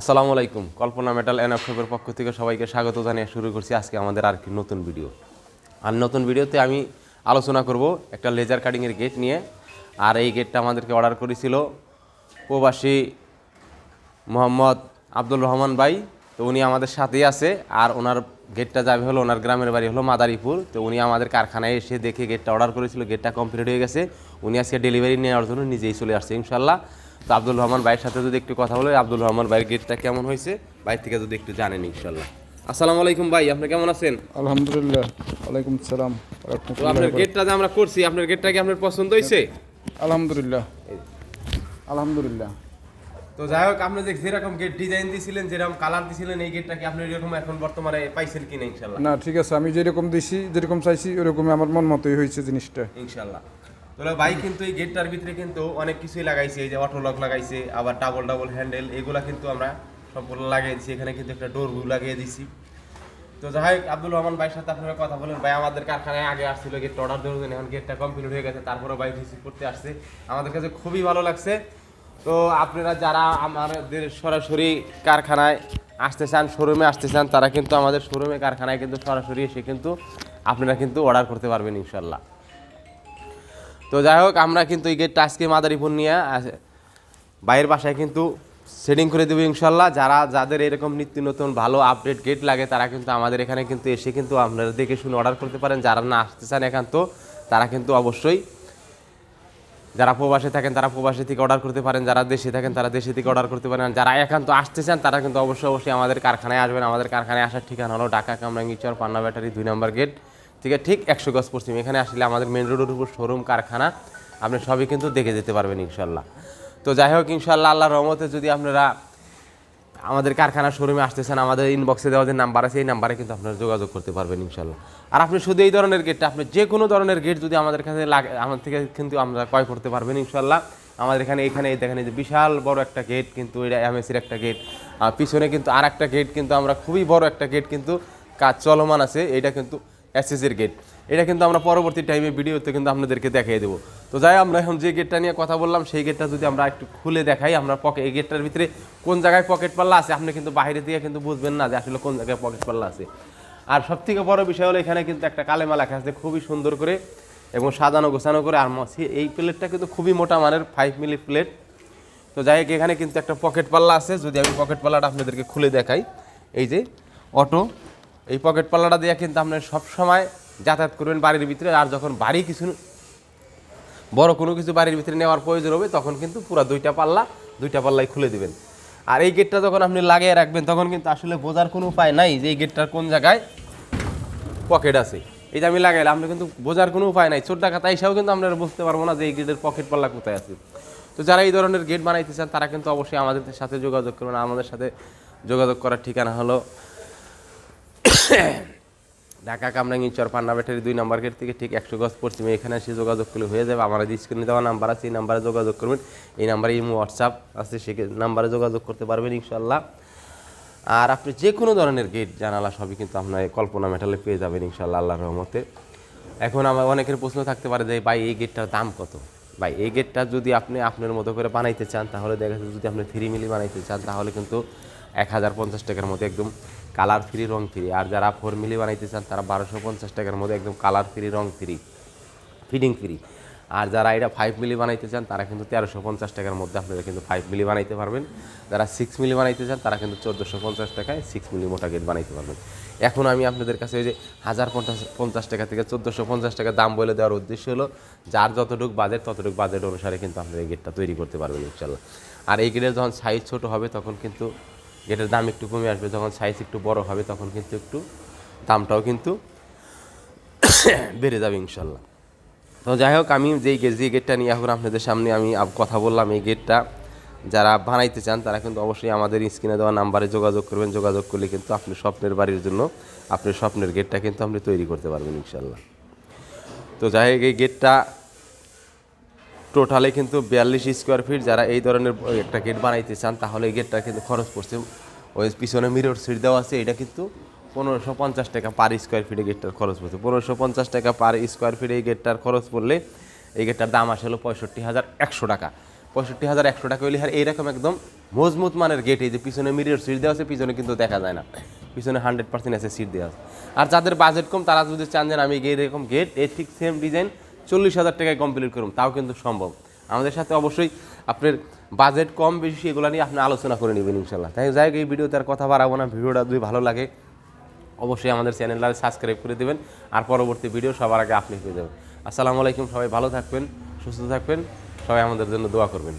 আসসালামু আলাইকুম। কল্পনা মেটাল অক্ষেপের পক্ষ থেকে সবাইকে স্বাগত জানিয়ে শুরু করছি আজকে আমাদের আর কি নতুন ভিডিও। আর নতুন ভিডিওতে আমি আলোচনা করব একটা লেজার কাটিংয়ের গেট নিয়ে। আর এই গেটটা আমাদেরকে অর্ডার করেছিল প্রবাসী মোহাম্মদ আব্দুল রহমান ভাই। তো উনি আমাদের সাথেই আছে। আর ওনার গেটটা যাবে হলো ওনার গ্রামের বাড়ি হলো মাদারীপুর। তো উনি আমাদের কারখানায় এসে দেখে গেটটা অর্ডার করেছিল। গেটটা কমপ্লিট হয়ে গেছে। উনি আজকে ডেলিভারি নেওয়ার জন্য নিজেই চলে আসছে, ইনশাল্লাহ। তো আব্দুল রহমান ভাইয়ের সাথে যদি একটু কথা বলে আব্দুল রহমান ভাইয়ের গেটটা কেমন হয়েছে? বাইর থেকে যদি একটু জানেন ইনশাল্লাহ। আসসালামু আলাইকুম ভাই আপনি কেমন আছেন? আলহামদুলিল্লাহ ওয়ালাইকুম সালাম তো আপনার গেটটা যে আমরা করছি আপনার গেটটা কি আপনার পছন্দ হয়েছে? আলহামদুলিল্লাহ। আলহামদুলিল্লাহ। তো যাই হোক আপনি যে যেরকম গেট ডিজাইন দিয়েছিলেন যেরকম কালার দিয়েছিলেন এই গেটটা কি আপনি এরকম এখন বর্তমানে পাইছেন কিনা ইনশাল্লাহ? না ঠিক আছে আমি যেরকম দিছি যেরকম চাইছি ওরকমই আমার মন মতোই হয়েছে জিনিসটা। ইনশাল্লাহ। তাহলে ভাই কিন্তু এই গেটটার ভিতরে কিন্তু অনেক কিছুই লাগাইছে, এই যে অটো লক লাগাইছে, আবার ডাবল ডাবল হ্যান্ডেল এগুলা কিন্তু আমরা সম্পূর্ণ লাগিয়ে দিছি এখানে কিন্তু একটা ডোর লাগিয়ে দিছি। তো যাই হোক আব্দুল রহমান ভাইয়ের সাথে আপনারা কথা বলেন। ভাই, আমাদের কারখানায় আগে আসছিল গেটটা অর্ডার দেওয়ার এখন গেটটা কমপ্লিট হয়ে গেছে। তারপরে ভাই রিসিভ করতে আসছে। আমাদের কাছে খুবই ভালো লাগছে। তো আপনারা যারা আমাদের সরাসরি কারখানায় আসতে চান শোরুমে আসতে চান, তারা কিন্তু আমাদের শোরুমে কারখানায় কিন্তু সরাসরি এসে কিন্তু আপনারা কিন্তু অর্ডার করতে পারবেন, ইনশাল্লাহ। তো যাই হোক, আমরা কিন্তু এই গেটটা আজকে মাদারীপুর নিয়ে বাইরের বাসায় কিন্তু সেটিং করে দেবো ইনশাল্লাহ। যারা, যাদের এরকম নিত্য নতুন ভালো আপডেট গেট লাগে, তারা কিন্তু আমাদের এখানে কিন্তু এসে কিন্তু আপনারা দেখে শুনে অর্ডার করতে পারেন। যারা না আসতে চান একান্ত তারা কিন্তু অবশ্যই যারা প্রবাসে থাকেন, তারা প্রবাসী থেকে অর্ডার করতে পারেন। যারা দেশে থাকেন, তারা দেশে থেকে অর্ডার করতে পারেন। যারা একান্ত আসতে চান, তারা কিন্তু অবশ্যই অবশ্যই আমাদের কারখানায় আসবেন। আমাদের কারখানায় আসার ঠিকানা হলো ঢাকা কামরাঙ্গিচর পান্না ব্যাটারি দুই নম্বর গেট থেকে ঠিক একশো গজ পশ্চিম। এখানে আসলে আমাদের মেন রোডের উপর শোরুম কারখানা, আপনি সবই কিন্তু দেখে যেতে পারবেন ইনশাল্লাহ তো যাই হোক ইনশাল্লাহ আল্লাহ রহমতে যদি আপনারা আমাদের কারখানা শোরুমে আসতেছেন আমাদের ইনবক্সে দেওয়া যে নাম্বার আছে, এই নাম্বারে কিন্তু আপনারা যোগাযোগ করতে পারবেন ইনশাল্লাহ আর আপনি শুধু এই ধরনের গেটটা আপনি যে কোনো ধরনের গেট যদি আমাদের কাছে লাগে আমাদের থেকে কিন্তু আমরা ক্রয় করতে পারবেন ইনশাল্লাহ আমাদের এখানে এখানে দেখেন যে বিশাল বড় একটা গেট কিন্তু, এটা এমএসির একটা গেট পিছনে কিন্তু আর একটা গেট কিন্তু, আমরা খুবই বড় একটা গেট কিন্তু কাজ চলমান আছে, এটা কিন্তু এসএসের গেট এটা কিন্তু আমরা পরবর্তী টাইমে ভিডিওতে কিন্তু আপনাদেরকে দেখিয়ে দেবো। তো যাই আমরা এখন যে গেটটা নিয়ে কথা বললাম, সেই গেটটা যদি আমরা একটু খুলে দেখাই, আমরা পকে এই গেটটার ভিতরে কোন জায়গায় পকেট পাল্লা আছে, আপনি কিন্তু বাইরে দিয়ে কিন্তু বুঝবেন না যে আসলে কোন জায়গায় পকেট পাল্লা আছে। আর সব থেকে বড় বিষয় হলো এখানে কিন্তু একটা কালেমা লেখা আছে, খুবই সুন্দর করে এবং সাজানো গোছানো করে, আর এই প্লেটটা কিন্তু খুবই মোটা মানের ফাইভ মিলি প্লেট তো যাই হোক, এখানে কিন্তু একটা পকেট পাল্লা আছে, যদি আমি পকেট পাল্লাটা আপনাদেরকে খুলে দেখাই, এই যে অটো এই পকেট পাল্লাটা দিয়ে কিন্তু আপনি সবসময় যাতায়াত করবেন বাড়ির ভিতরে। আর যখন বাড়ি কিছু বড় কোনো কিছু বাড়ির ভিতরে নেওয়ার প্রয়োজন হবে, তখন কিন্তু পুরো দুইটা পাল্লা দুইটা পাল্লাই খুলে দিবেন। আর এই গেটটা যখন আপনি লাগিয়ে রাখবেন, তখন কিন্তু আসলে বোঝার কোনো উপায় নাই যে এই গেটটার কোন জায়গায় পকেট আছে। যে আমি লাগাইলাম আপনি কিন্তু বোঝার কোনো উপায় নাই। টাকা তাই কিন্তু আপনারা বুঝতে পারব না যে এই গেটের পকেট পাল্লা কোথায় আছে। তো যারা এই ধরনের গেট বানাইতে চান, তারা কিন্তু অবশ্যই আমাদের সাথে যোগাযোগ করবেন। আমাদের সাথে যোগাযোগ করার ঠিকানা হলো ঢাকা কামরাঙ্গি চর পান্না ব্যাটারি দুই নাম্বার গেট থেকে ঠিক একশো গজ পশ্চিমে এখানে এসে যোগাযোগ করলে হয়ে যাবে। আমার স্ক্রিনে দেওয়া নাম্বার আছে, এই নাম্বারে যোগাযোগ করবেন। এই নাম্বারে ইমো হোয়াটসঅ্যাপ আছে সে নাম্বারে যোগাযোগ করতে পারবেন ইনশাল্লাহ আর আপনি যে কোনো ধরনের গেট, জানালা সবই কিন্তু আপনার কল্পনা মেটালে পেয়ে যাবেন ইনশাল্লাহ আল্লাহর রহমতে। এখন আমার অনেকের প্রশ্ন থাকতে পারে যে, ভাই, এই গেটটার দাম কত? ভাই, এই গেটটা যদি আপনি আপনার মতো করে বানাইতে চান, তাহলে দেখা যাচ্ছে যদি আপনি থ্রি মিলি বানাইতে চান, তাহলে কিন্তু এক হাজার পঞ্চাশ টাকার মধ্যে একদম কালার ফ্রি রং ফ্রি আর যারা ফোর মিলি বানাইতে চান, তারা বারোশো পঞ্চাশ টাকার মধ্যে একদম কালার ফ্রি রং ফ্রি ফিডিং ফ্রি আর যারা এটা ফাইভ মিলি বানাইতে চান, তারা কিন্তু তেরোশো পঞ্চাশ টাকার মধ্যে আপনারা কিন্তু ফাইভ মিলি বানাইতে পারবেন। যারা সিক্স মিলি বানাইতে চান, তারা কিন্তু চোদ্দোশো পঞ্চাশ টাকায় সিক্স মিলি মোটা গেট বানাইতে পারবেন। এখন আমি আপনাদের কাছে ওই যে হাজার পঞ্চাশ পঞ্চাশ টাকা থেকে চোদ্দোশো পঞ্চাশ টাকা দাম বলে দেওয়ার উদ্দেশ্য হলো, যার যতটুক বাজেট ততটুক বাজেট অনুসারে কিন্তু আপনারা এই গেটটা তৈরি করতে পারবেন ইনশাল্লাহ আর এই গেটের যখন সাইজ ছোট হবে, তখন কিন্তু গেটের দাম একটু কমে আসবে, যখন সাইজ একটু বড় হবে তখন কিন্তু একটু দামটাও কিন্তু বেড়ে যাবে ইনশাল্লাহ। তো যাই হোক, আমি যেই গেট যে গেটটা নিয়ে এখন আপনাদের সামনে আমি কথা বললাম, এই গেটটা যারা বানাইতে চান, তারা কিন্তু অবশ্যই আমাদের স্ক্রিনে দেওয়া নাম্বারে যোগাযোগ করবেন। যোগাযোগ করলে কিন্তু আপনি স্বপ্নের বাড়ির জন্য আপনি স্বপ্নের গেটটা কিন্তু আপনি তৈরি করতে পারবেন ইনশাল্লাহ। তো যাই হোক, এই গেটটা টোটালে কিন্তু বিয়াল্লিশ স্কোয়ার ফিট যারা এই ধরনের একটা গেট বানাইতে চান, তাহলে এই গেটটা কিন্তু খরচ পড়ছে। ওই পিছনে মিরর সিট দেওয়া আছে, এটা কিন্তু পনেরোশো পঞ্চাশ টাকা পার স্কোয়ার ফিটে গেটটার খরচ পড়ছে। পনেরোশো পঞ্চাশ টাকা পার স্কোয়ার ফিটে এই গেটটার খরচ পড়লে এই গেটটার দাম আসে হলো পঁয়ষট্টি হাজার একশো টাকা। পঁয়ষট্টি হাজার একশো টাকা হইলে আর এইরকম একদম মজবুত মানের গেট এই যে পিছনে মিরর সিট দেওয়া আছে, পিছনে কিন্তু দেখা যায় না। পিছনে হান্ড্রেড পার্সেন্ট আছে সিট দেওয়া আছে। আর যাদের বাজেট কম, তারা যদি চান যে আমি এরকম গেট এই ঠিক সেম ডিজাইন চল্লিশ হাজার টাকায় কমপ্লিট করুন, তাও কিন্তু সম্ভব। আমাদের সাথে অবশ্যই আপনার বাজেট কম বেশি এগুলো নিয়ে আপনি আলোচনা করে নেবেন ইনশাল্লাহ তাই যাই এই ভিডিওতে আর কথা বাড়াবো না। ভিডিওটা যদি ভালো লাগে, অবশ্যই আমাদের চ্যানেলটা সাবস্ক্রাইব করে দেবেন। আর পরবর্তী ভিডিও সবার আগে আপনি পেয়ে যাবেন। আসসালামু আলাইকুম, সবাই ভালো থাকবেন, সুস্থ থাকবেন, সবাই আমাদের জন্য দোয়া করবেন।